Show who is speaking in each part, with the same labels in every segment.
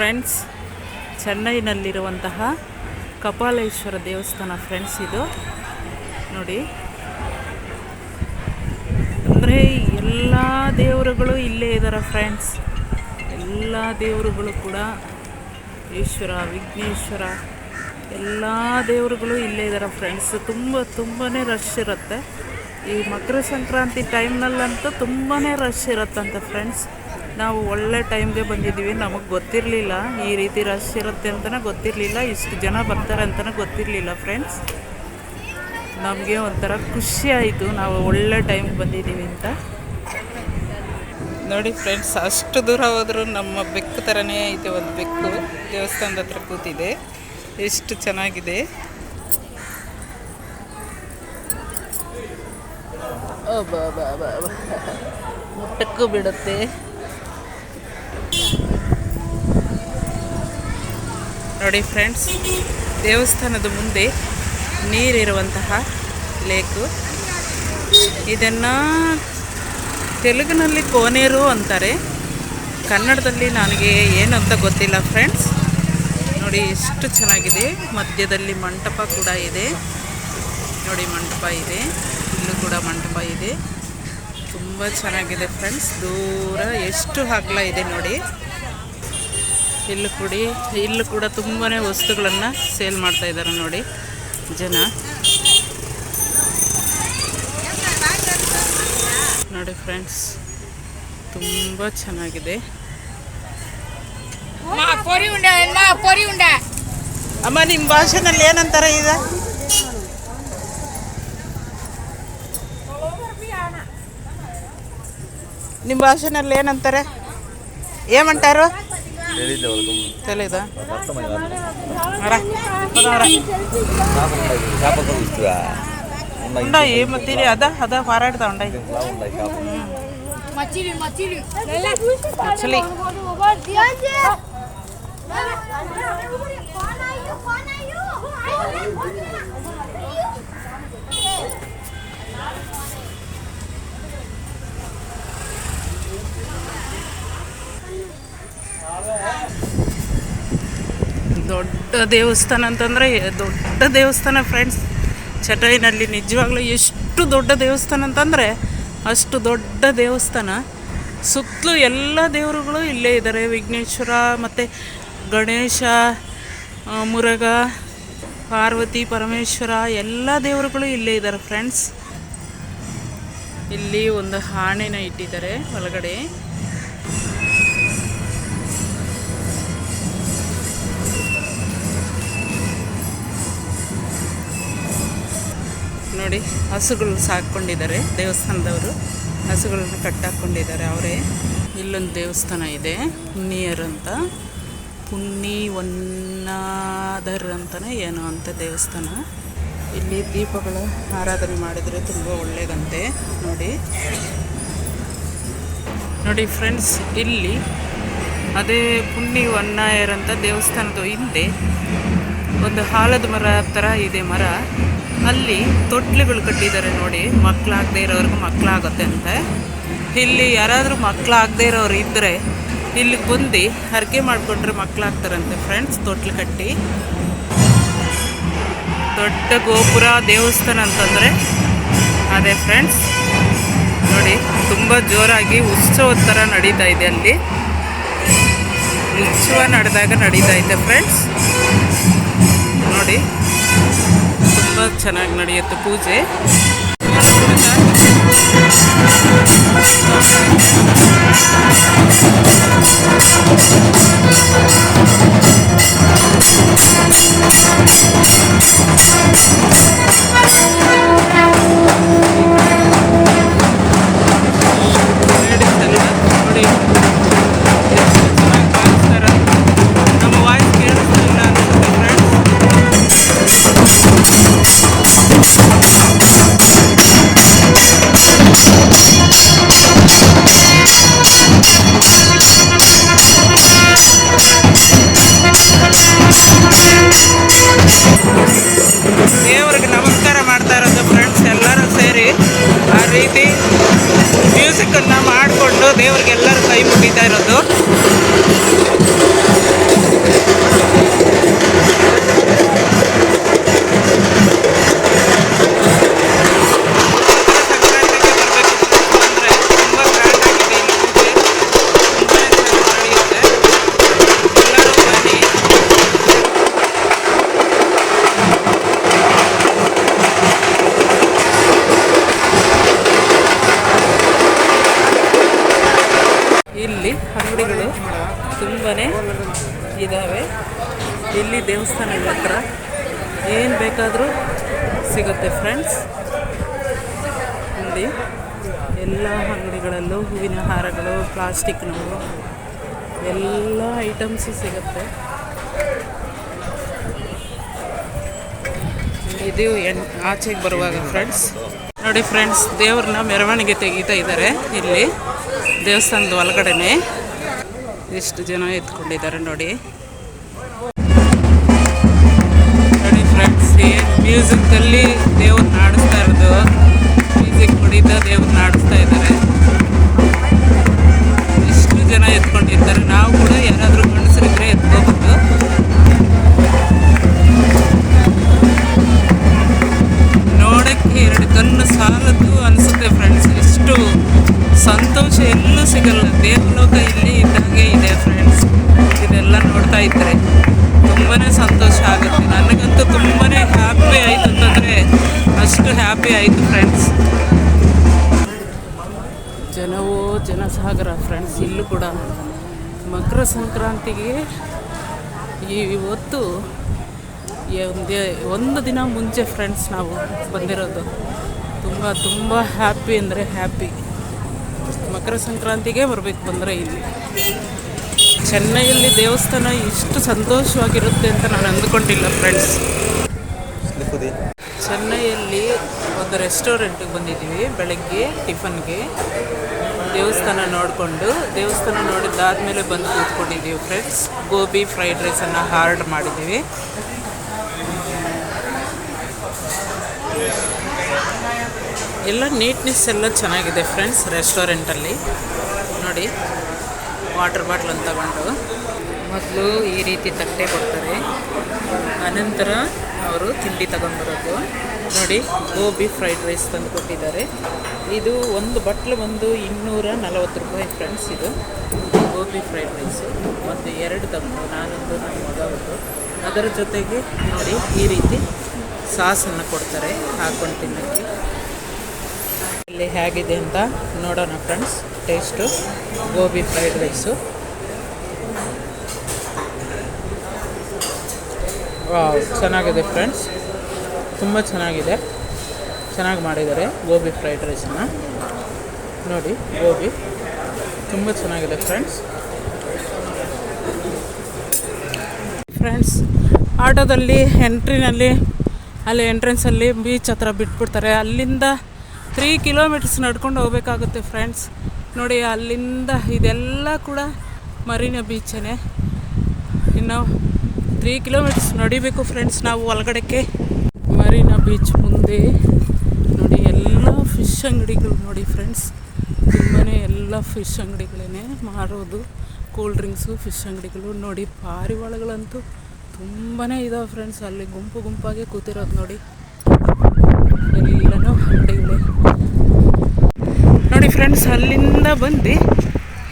Speaker 1: Friends, ಚೆನ್ನೈನಲ್ಲಿರುವಂತಹ ಕಪಾಲೇಶ್ವರ ದೇವಸ್ಥಾನ friends ಇದು. ನೋಡಿ. ಅಂದರೆ ಎಲ್ಲ ದೇವರುಗಳು ಇಲ್ಲೇ ಇದ್ದಾರೆ ಫ್ರೆಂಡ್ಸ್. ಎಲ್ಲ ದೇವರುಗಳು ಕೂಡ ಈಶ್ವರ, ವಿಘ್ನೇಶ್ವರ, ಎಲ್ಲ ದೇವರುಗಳು ಇಲ್ಲೇ ಇದ್ದಾರೆ ಫ್ರೆಂಡ್ಸ್. ತುಂಬ ತುಂಬಾ ರಶ್ ಇರುತ್ತೆ. ಈ ಮಕರ ಸಂಕ್ರಾಂತಿ ಟೈಮ್ನಲ್ಲಂತೂ ತುಂಬಾ ರಶ್ ಇರುತ್ತಂತೆ ಫ್ರೆಂಡ್ಸ್. ನಾವು ಒಳ್ಳೆ ಟೈಮ್ಗೆ ಬಂದಿದ್ದೀವಿ. ನಮಗೆ ಗೊತ್ತಿರಲಿಲ್ಲ. ಈ ರೀತಿ ರಶ್ ಇರುತ್ತೆ ಅಂತಲೇ ಗೊತ್ತಿರಲಿಲ್ಲ. ಇಷ್ಟು ಜನ ಬರ್ತಾರೆ ಅಂತಲೇ ಗೊತ್ತಿರಲಿಲ್ಲ ಫ್ರೆಂಡ್ಸ್ ನಮಗೆ ಒಂಥರ ಖುಷಿ ಆಯಿತು. ನಾವು ಒಳ್ಳೆ ಟೈಮ್ಗೆ ಬಂದಿದ್ದೀವಿ ಅಂತ. ನೋಡಿ ಫ್ರೆಂಡ್ಸ್ ಅಷ್ಟು ದೂರ ಹೋದರೂ ನಮ್ಮ ಬೆಕ್ಕು ಥರನೇ ಐತೆ ಒಂದು ಬೆಕ್ಕು. ದೇವಸ್ಥಾನದ ಹತ್ರ ಕೂತಿದೆ. ಎಷ್ಟು ಚೆನ್ನಾಗಿದೆ. ಮುಟ್ಟಕ್ಕೂ ಬಿಡುತ್ತೆ. ನೋಡಿ ಫ್ರೆಂಡ್ಸ್, ದೇವಸ್ಥಾನದ ಮುಂದೆ ನೀರಿರುವಂತಹ ಲೇಕು. ಇದನ್ನು ತೆಲುಗಿನಲ್ಲಿ ಕೋನೇರು ಅಂತಾರೆ. ಕನ್ನಡದಲ್ಲಿ ನನಗೆ ಏನು ಅಂತ ಗೊತ್ತಿಲ್ಲ ಫ್ರೆಂಡ್ಸ್. ನೋಡಿ ಎಷ್ಟು ಚೆನ್ನಾಗಿದೆ. ಮಧ್ಯದಲ್ಲಿ ಮಂಟಪ ಕೂಡ ಇದೆ. ನೋಡಿ, ಮಂಟಪ ಇದೆ. ಇಲ್ಲೂ ಕೂಡ ಮಂಟಪ ಇದೆ. ತುಂಬ ಚೆನ್ನಾಗಿದೆ ಫ್ರೆಂಡ್ಸ್. ದೂರ ಎಷ್ಟು ಹಗ್ಲ ಇದೆ ನೋಡಿ. ಇಲ್ಲೂ ಕೂಡಿ ಇಲ್ಲೂ ಕೂಡ ತುಂಬಾ ವಸ್ತುಗಳನ್ನು ಸೇಲ್ ಮಾಡ್ತಾ ಇದ್ದಾರೆ ನೋಡಿ ಜನ. ನೋಡಿ ಫ್ರೆಂಡ್ಸ್ ತುಂಬ ಚೆನ್ನಾಗಿದೆ. ಅಮ್ಮ ನಿಮ್ಮ ಭಾಷೆನಲ್ಲಿ ಏನಂತಾರೆ ಈಗ? ನಿಮ್ಮ ಭಾಷೆನಲ್ಲಿ ಏನಂತಾರೆ? ಏಮಂಟಾರು తెలీదా రా, పోదాం రా. ఉండయి తిరిగి అదా అదా పారాడుతా ఉండయి
Speaker 2: మచ్చిలి మచ్చిలి
Speaker 1: మచ్చలి. ದೊಡ್ಡ ದೇವಸ್ಥಾನ ಅಂತಂದರೆ ದೊಡ್ಡ ದೇವಸ್ಥಾನ ಫ್ರೆಂಡ್ಸ್ ಚಟೈನಲ್ಲಿ ನಿಜವಾಗ್ಲೂ ಎಷ್ಟು ದೊಡ್ಡ ದೇವಸ್ಥಾನ ಅಂತಂದರೆ ಅಷ್ಟು ದೊಡ್ಡ ದೇವಸ್ಥಾನ. ಸುತ್ತಲೂ ಎಲ್ಲ ದೇವರುಗಳು ಇಲ್ಲೇ ಇದ್ದಾರೆ ವಿಘ್ನೇಶ್ವರ ಮತ್ತು ಗಣೇಶ ಮುರುಘ, ಪಾರ್ವತಿ, ಪರಮೇಶ್ವರ ಎಲ್ಲ ದೇವರುಗಳು ಇಲ್ಲೇ ಇದ್ದಾರೆ ಫ್ರೆಂಡ್ಸ್ ಇಲ್ಲಿ ಒಂದು ಆಣೆನ ಇಟ್ಟಿದ್ದಾರೆ ಒಳಗಡೆ. ನೋಡಿ, ಹಸುಗಳು ಸಾಕೊಂಡಿದ್ದಾರೆ, ದೇವಸ್ಥಾನದವರು ಹಸುಗಳನ್ನ ಕಟ್ಟಾಕೊಂಡಿದ್ದಾರೆ ಅವರೇ. ಇಲ್ಲೊಂದು ದೇವಸ್ಥಾನ ಇದೆ, ಪುಣ್ಯರ್ ಅಂತ. ಪುಣ್ಣಿ ವನ್ನಾದರ್ ಅಂತಲೇ ಏನೋ ಅಂತ ದೇವಸ್ಥಾನ. ಇಲ್ಲಿ ದೀಪಗಳ ಆರಾಧನೆ ಮಾಡಿದರೆ ತುಂಬ ಒಳ್ಳೆಯದಂತೆ, ನೋಡಿ. ನೋಡಿ ಫ್ರೆಂಡ್ಸ್, ಇಲ್ಲಿ ಅದೇ ಪುಣ್ಯ ವನ್ನಾಯರ್ ಅಂತ ದೇವಸ್ಥಾನದ ಹಿಂದೆ ಒಂದು ಹಾಲದ ಮರ ಥರ ಇದೆ ಮರ. ಅಲ್ಲಿ ತೊಟ್ಲುಗಳು ಕಟ್ಟಿದ್ದಾರೆ ನೋಡಿ ಮಕ್ಕಳಾಗದೇ ಇರೋರ್ಗೆ ಮಕ್ಕಳಾಗುತ್ತೆ ಅಂತ. ಇಲ್ಲಿ ಯಾರಾದರೂ ಮಕ್ಕಳಾಗದೇ ಇರೋರು ಇದ್ದರೆ ಇಲ್ಲಿ ಬಂದು ಹರಕೆ ಮಾಡಿಕೊಂಡ್ರೆ ಮಕ್ಕಳಾಗ್ತಾರಂತೆ ಫ್ರೆಂಡ್ಸ್ ತೊಟ್ಲು ಕಟ್ಟಿ. ದೊಡ್ಡ ಗೋಪುರ, ದೇವಸ್ಥಾನ ಅಂತಂದರೆ ಅದೇ ಫ್ರೆಂಡ್ಸ್ ನೋಡಿ, ತುಂಬ ಜೋರಾಗಿ ಉತ್ಸವದ ಥರ ನಡೀತಾ ಇದೆ ಅಲ್ಲಿ. ಉತ್ಸವ ನಡೆದಾಗ ನಡೀತಾ ಇದೆ ಫ್ರೆಂಡ್ಸ್ ನೋಡಿ ಚೆನ್ನಾಗಿ ನಡೆಯುತ್ತೆ ಪೂಜೆ. Ladies ದೇವಸ್ಥಾನದ ಹತ್ರ. ಏನು ಬೇಕಾದರೂ ಸಿಗುತ್ತೆ ಫ್ರೆಂಡ್ಸ್ ಇಲ್ಲಿ ಎಲ್ಲ ಅಂಗಡಿಗಳಲ್ಲೂ ಹೂವಿನ ಹಾರಗಳು ಪ್ಲಾಸ್ಟಿಕ್ನವು ಎಲ್ಲ ಐಟಮ್ಸು ಸಿಗುತ್ತೆ. ಇದು ಎಣ್ ಆಚೆಗೆ ಬರುವಾಗ ಫ್ರೆಂಡ್ಸ್ ನೋಡಿ ಫ್ರೆಂಡ್ಸ್ ದೇವ್ರನ್ನ ಮೆರವಣಿಗೆ ತೆಗೀತಾ ಇದ್ದಾರೆ ಇಲ್ಲಿ, ದೇವಸ್ಥಾನದ ಒಳಗಡೆನೆ. ಎಷ್ಟು ಜನ ಎತ್ಕೊಂಡಿದ್ದಾರೆ ನೋಡಿ ನೋಡಿ. ಫ್ರೆಂಡ್ಸ್ ಮ್ಯೂಸಿಕಲ್ಲಿ ದೇವ್ರನ್ನ ಆಡಿಸ್ತಾ ಇರೋದು. ಮ್ಯೂಸಿಕ್ ಹೊಡಿತಾ ದೇವ್ರನ್ನ ಆಡಿಸ್ತಾ ಇದ್ದಾರೆ. ಎಷ್ಟು ಜನ ಎತ್ಕೊಂಡಿರ್ತಾರೆ. ನಾವು ಕೂಡ ಯಾರಾದರೂ ಗಂಡಸರಿದ್ರೆ ಎತ್ಕೋಬೋದು. ನೋಡೋಕ್ಕೆ ಎರಡು ಕಣ್ಣು ಸಾಲದು ಅನಿಸುತ್ತೆ ಫ್ರೆಂಡ್ಸ್ ಎಷ್ಟು ಸಂತೋಷ ಎಲ್ಲೂ ಸಿಗಲ್ಲ. ದೇವಲೋಕ ಹ್ಯಾಪಿ ಆಯಿತು ಫ್ರೆಂಡ್ಸ್ ಜನವೋ ಜನಸಾಗರ ಫ್ರೆಂಡ್ಸ್ ಇಲ್ಲೂ ಕೂಡ. ಮಕರ ಸಂಕ್ರಾಂತಿಗೆ ಇವತ್ತು ಒಂದೇ ಒಂದು ದಿನ ಮುಂಚೆ ಫ್ರೆಂಡ್ಸ್ ನಾವು ಬಂದಿರೋದು. ತುಂಬ ತುಂಬ ಹ್ಯಾಪಿ ಅಂದರೆ ಹ್ಯಾಪಿ ಮಕರ ಸಂಕ್ರಾಂತಿಗೆ ಬರಬೇಕು ಬಂದರೆ ಇಲ್ಲಿ. ಚೆನ್ನೈಯಲ್ಲಿ ದೇವಸ್ಥಾನ ಇಷ್ಟು ಸಂತೋಷವಾಗಿರುತ್ತೆ ಅಂತ ನಾನು ಅಂದ್ಕೊಂಡಿಲ್ಲ ಫ್ರೆಂಡ್ಸ್ ಚೆನ್ನೈಯಲ್ಲಿ ಒಂದು ರೆಸ್ಟೋರೆಂಟಿಗೆ ಬಂದಿದ್ದೀವಿ, ಬೆಳಗ್ಗೆ ಟಿಫನ್ಗೆ. ದೇವಸ್ಥಾನ ನೋಡಿಕೊಂಡು, ದೇವಸ್ಥಾನ ನೋಡಿದ್ದಾದಮೇಲೆ ಬಂದು ಕೂತ್ಕೊಂಡಿದ್ದೀವಿ ಫ್ರೆಂಡ್ಸ್ ಗೋಬಿ ಫ್ರೈಡ್ ರೈಸನ್ನು ಆರ್ಡ್ರ್ ಮಾಡಿದ್ದೀವಿ. ಎಲ್ಲ ನೀಟ್ನೆಸ್ ಎಲ್ಲ ಚೆನ್ನಾಗಿದೆ ಫ್ರೆಂಡ್ಸ್ ರೆಸ್ಟೋರೆಂಟಲ್ಲಿ ನೋಡಿ ವಾಟರ್ ಬಾಟ್ಲನ್ನು ತಗೊಂಡು ಮೊದಲು ಈ ರೀತಿ ತಟ್ಟೆ ಕೊಡ್ತಾರೆ. ಅನಂತರ ಅವರು ತಿಂಡಿ ತಗೊಂಡ್ಬರೋದು. ನೋಡಿ, ಗೋಬಿ ಫ್ರೈಡ್ ರೈಸ್ ತಂದು ಕೊಟ್ಟಿದ್ದಾರೆ ಇದು ಒಂದು ಬಟ್ಲು ಬಂದು ಇನ್ನೂರ ನಲವತ್ತು ರೂಪಾಯಿ ಫ್ರೆಂಡ್ಸ್ ಇದು. ಗೋಬಿ ಫ್ರೈಡ್ ರೈಸು ಮತ್ತು ಎರಡು ತಗೊಂಡು ನಾನೊಂದು ನನ್ನ ಮಗ ಒಂದು. ಅದರ ಜೊತೆಗೆ ನೋಡಿ, ಈ ರೀತಿ ಸಾಸನ್ನು ಕೊಡ್ತಾರೆ, ಹಾಕೊಂಡು ತಿನ್ನೋಕ್ಕೆ. ಇಲ್ಲಿ ಹೇಗಿದೆ ಅಂತ ನೋಡೋಣ friends taste gobi fried rice ಚೆನ್ನಾಗಿದೆ ಫ್ರೆಂಡ್ಸ್ ತುಂಬ ಚೆನ್ನಾಗಿದೆ. ಚೆನ್ನಾಗಿ ಮಾಡಿದ್ದಾರೆ ಗೋಬಿ ಫ್ರೈಡ್ ರೈಸನ್ನು. ನೋಡಿ, ಗೋಬಿ ತುಂಬ ಚೆನ್ನಾಗಿದೆ ಫ್ರೆಂಡ್ಸ್. ಫ್ರೆಂಡ್ಸ್, ಆಟೋದಲ್ಲಿ, ಎಂಟ್ರಿನಲ್ಲಿ, ಅಲ್ಲಿ ಎಂಟ್ರೆನ್ಸಲ್ಲಿ ಬೀಚ್ ಹತ್ರ ಬಿಟ್ಬಿಡ್ತಾರೆ. ಅಲ್ಲಿಂದ ತ್ರೀ ಕಿಲೋಮೀಟರ್ಸ್ ನಡ್ಕೊಂಡು ಹೋಗ್ಬೇಕಾಗುತ್ತೆ ಫ್ರೆಂಡ್ಸ್. ನೋಡಿ, ಅಲ್ಲಿಂದ ಇದೆಲ್ಲ ಕೂಡ ಮರೀನಾ ಬೀಚೇ ಇನ್ನು ತ್ರೀ ಕಿಲೋಮೀಟರ್ಸ್ ನಡಿಬೇಕು ಫ್ರೆಂಡ್ಸ್. ನಾವು ಒಳಗಡೆಗೆ ಮರೀನಾ ಬೀಚ್ ಮುಂದೆ ನೋಡಿ ಎಲ್ಲ ಫಿಶ್ ಅಂಗಡಿಗಳು ನೋಡಿ ಫ್ರೆಂಡ್ಸ್ ತುಂಬಾ ಎಲ್ಲ ಫಿಶ್ ಅಂಗಡಿಗಳೇ ಮಾರೋದು ಕೂಲ್ ಡ್ರಿಂಕ್ಸು ಫಿಶ್ ಅಂಗಡಿಗಳು ನೋಡಿ. ಪಾರಿವಾಳಗಳಂತೂ ತುಂಬಾ ಇದಾವೆ ಫ್ರೆಂಡ್ಸ್ ಅಲ್ಲಿ ಗುಂಪು ಗುಂಪಾಗಿ ಕೂತಿರೋದು ನೋಡಿ. ಎಲ್ಲನೂ ಅಂಗಡಿಗಳೇ. ನೋಡಿ ಫ್ರೆಂಡ್ಸ್ ಅಲ್ಲಿಂದ ಬಂದು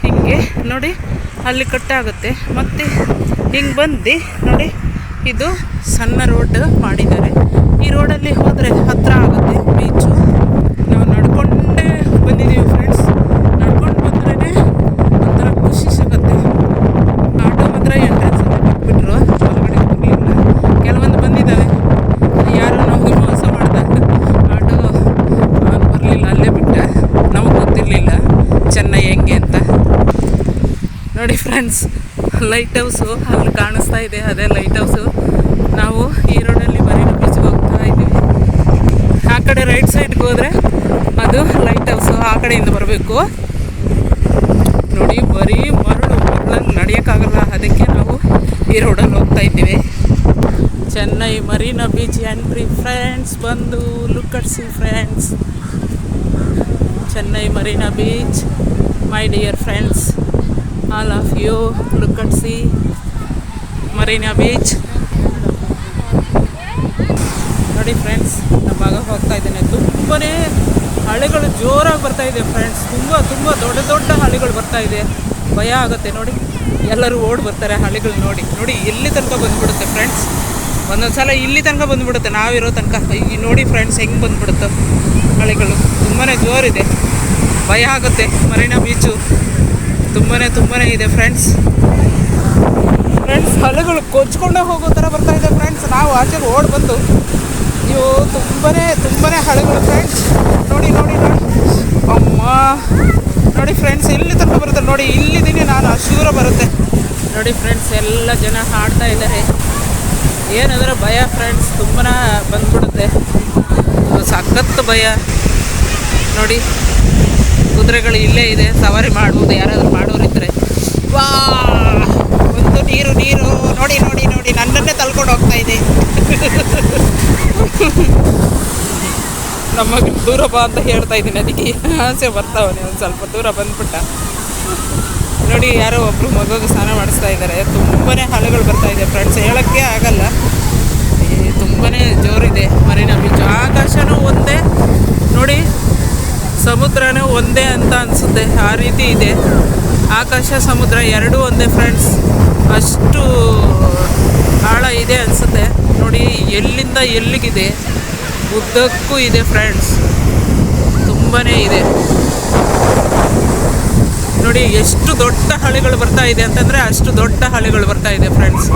Speaker 1: ಹಿಂಗೆ ನೋಡಿ ಅಲ್ಲಿ ಕಟ್ಟಾಗುತ್ತೆ. ಮತ್ತು ಹಿಂಗೆ ಬಂದು ನೋಡಿ ಇದು ಸಣ್ಣ ರೋಡ್ ಮಾಡಿದ್ದಾರೆ. ಈ ರೋಡಲ್ಲಿ ಹೋದರೆ ಹತ್ತಿರ ಆಗುತ್ತೆ ಬೀಚು ನಾವು ನಡ್ಕೊಂಡೇ ಬಂದಿದ್ದೀವಿ ಫ್ರೆಂಡ್ಸ್ ನಡ್ಕೊಂಡು ಬಂದ್ರೇ ಒಂಥರ ಖುಷಿ ಸಿಗುತ್ತೆ. ಆಟೋ ಮಾತ್ರ ಎಂಟ್ರೆನ್ಸ್ ಅಂತ ಬಿಟ್ಬಿಟ್ರು. ಹೊರಗಡೆ ಹೋಗಲಿಲ್ಲ. ಕೆಲವೊಂದು ಬಂದಿದ್ದಾವೆ. ಯಾರು ನಮಗೆ ಮೋಸ ಮಾಡಿದಾಗ ಆಟೋ ಬರಲಿಲ್ಲ, ಅಲ್ಲೇ ಬಿಟ್ಟ. ನಮಗೆ ಗೊತ್ತಿರಲಿಲ್ಲ ಚೆನ್ನೈ ಹೆಂಗೆ ಅಂತ. ನೋಡಿ ಫ್ರೆಂಡ್ಸ್ ಲೈಟ್ ಹೌಸು ಅಲ್ಲಿ ಕಾಣಿಸ್ತಾ ಇದೆ, ಅದೇ ಲೈಟ್ ಹೌಸು ನಾವು ಈ ರೋಡಲ್ಲಿ ಮರೀನಾ ಬೀಚ್ಗೆ ಹೋಗ್ತಾ ಇದ್ದೀವಿ ಆ ಕಡೆ ರೈಟ್ ಸೈಡ್ಗೆ ಹೋದರೆ ಅದು ಲೈಟ್ ಹೌಸು ಆ ಕಡೆಯಿಂದ ಬರಬೇಕು. ನೋಡಿ, ಬರೀ ಮರಳು ಮರಳಲ್ಲಿ ನಡೆಯೋಕ್ಕಾಗಲ್ಲ. ಅದಕ್ಕೆ ನಾವು ಈ ರೋಡಲ್ಲಿ ಹೋಗ್ತಾ ಇದ್ದೀವಿ. Chennai Marina beach entry friends ಬಂದು ಲುಕ್ಕಡ್ಸಿ friends Chennai Marina beach my dear friends all of you ಲುಕ್ಕಡ್ಸಿ Marina beach ನೋಡಿ ಫ್ರೆಂಡ್ಸ್ ನಮ್ಮ ಮಗ ಹೋಗ್ತಾ ಇದ್ದೇನೆ. ತುಂಬಾ ಹಳೆಗಳು ಜೋರಾಗಿ ಬರ್ತಾ ಇದೆ ಫ್ರೆಂಡ್ಸ್ ತುಂಬ ತುಂಬ ದೊಡ್ಡ ದೊಡ್ಡ ಹಳಿಗಳು ಬರ್ತಾ ಇದೆ. ಭಯ ಆಗುತ್ತೆ ನೋಡಿ. ಎಲ್ಲರೂ ಓಡ್ ಬರ್ತಾರೆ ಹಳಿಗಳು ನೋಡಿ. ನೋಡಿ ಎಲ್ಲಿ ತನಕ ಬಂದ್ಬಿಡುತ್ತೆ ಫ್ರೆಂಡ್ಸ್ ಒಂದೊಂದು ಸಲ ಇಲ್ಲಿ ತನಕ ಬಂದ್ಬಿಡುತ್ತೆ. ನಾವಿರೋ ತನಕ. ಈಗ ನೋಡಿ ಫ್ರೆಂಡ್ಸ್ ಹೆಂಗೆ ಬಂದ್ಬಿಡುತ್ತೆ ಹಳಿಗಳು ತುಂಬಾ ಜೋರಿದೆ. ಭಯ ಆಗುತ್ತೆ. ಮರೀನಾ ಬೀಚು. ತುಂಬಾ ತುಂಬಾ ಇದೆ ಫ್ರೆಂಡ್ಸ್ ಕೊಚ್ಕೊಂಡೇ ಹೋಗೋ ಥರ ಬರ್ತಾ ಇದೆ ಫ್ರೆಂಡ್ಸ್ ನಾವು ಆಚೆಗೆ ಓಡ್ ಬಂದು ನೀವು ತುಂಬಾ ತುಂಬಾ ಹಳೆಗಳು ಫ್ರೆಂಡ್ಸ್ ನೋಡಿ ನೋಡಿ ನೋಡಿ. ಅಮ್ಮ. ನೋಡಿ ಫ್ರೆಂಡ್ಸ್ ಇಲ್ಲಿ ತನಕ ಬರುತ್ತೆ? ನೋಡಿ, ಇಲ್ಲಿದ್ದೀನಿ ನಾನು ಅಶೂರ ಬರುತ್ತೆ. ನೋಡಿ ಫ್ರೆಂಡ್ಸ್ ಎಲ್ಲ ಜನ ಹಾಡ್ತಾ ಇದ್ದಾರೆ. ಏನಂದ್ರೆ ಭಯ ಫ್ರೆಂಡ್ಸ್ ತುಂಬಾ ಬಂದ್ಬಿಡುತ್ತೆ. ಸಖತ್ತು ಭಯ. ನೋಡಿ, ಕುದುರೆಗಳು ಇಲ್ಲೇ ಇದೆ. ಸವಾರಿ ಮಾಡ್ಬೋದು, ಯಾರಾದರೂ ಮಾಡೋರಿದ್ದರೆ ವಾ ನೀರು ನೀರು. ನೋಡಿ ನೋಡಿ ನೋಡಿ. ನನ್ನನ್ನೇ ತಳ್ಕೊಂಡು ಹೋಗ್ತಾ ಇದೆ. ನಮ್ಮ ದೂರ ಬಾ ಅಂತ ಹೇಳ್ತಾ ಇದ್ದೀನಿ. ಅದಕ್ಕೆ ಆಸೆ ಬರ್ತಾವನೆ ಒಂದು ಸ್ವಲ್ಪ ದೂರ ಬಂದ್ಬಿಟ್ಟ. ನೋಡಿ, ಯಾರೋ ಒಬ್ರು ಮಗುಗೆ ಸ್ನಾನ ಮಾಡಿಸ್ತಾ ಇದ್ದಾರೆ. ತುಂಬಾ ಹಲಗಳು ಬರ್ತಾ ಇದೆ. ಫ್ರೆಂಡ್ಸ್ ಹೇಳೋಕ್ಕೆ ಆಗಲ್ಲ. ತುಂಬಾ ಜೋರಿದೆ. ಮರಿನಾ ಬೀಚ್ ಆಕಾಶನೂ ಒಂದೇ. ನೋಡಿ, ಸಮುದ್ರನೂ ಒಂದೇ ಅಂತ ಅನಿಸುತ್ತೆ. ಆ ರೀತಿ ಇದೆ. ಆಕಾಶ, ಸಮುದ್ರ ಎರಡೂ ಒಂದೇ ಫ್ರೆಂಡ್ಸ್ ಅಷ್ಟು, ಆಳ ಇದೆ ಅನಿಸುತ್ತೆ. ನೋಡಿ, ಎಲ್ಲಿಂದ ಎಲ್ಲಿಗಿದೆ? ಉದ್ದಕ್ಕೂ ಇದೆ ಫ್ರೆಂಡ್ಸ್ ತುಂಬಾ ಇದೆ. ನೋಡಿ, ಎಷ್ಟು ದೊಡ್ಡ ಹಳೆಗಳು ಬರ್ತಾ ಇದೆ ಅಂತಂದರೆ ಅಷ್ಟು ದೊಡ್ಡ ಹಳೆಗಳು ಬರ್ತಾ ಇದೆ ಫ್ರೆಂಡ್ಸ್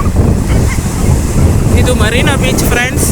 Speaker 1: ಇದು ಮರೀನಾ ಬೀಚ್ ಫ್ರೆಂಡ್ಸ್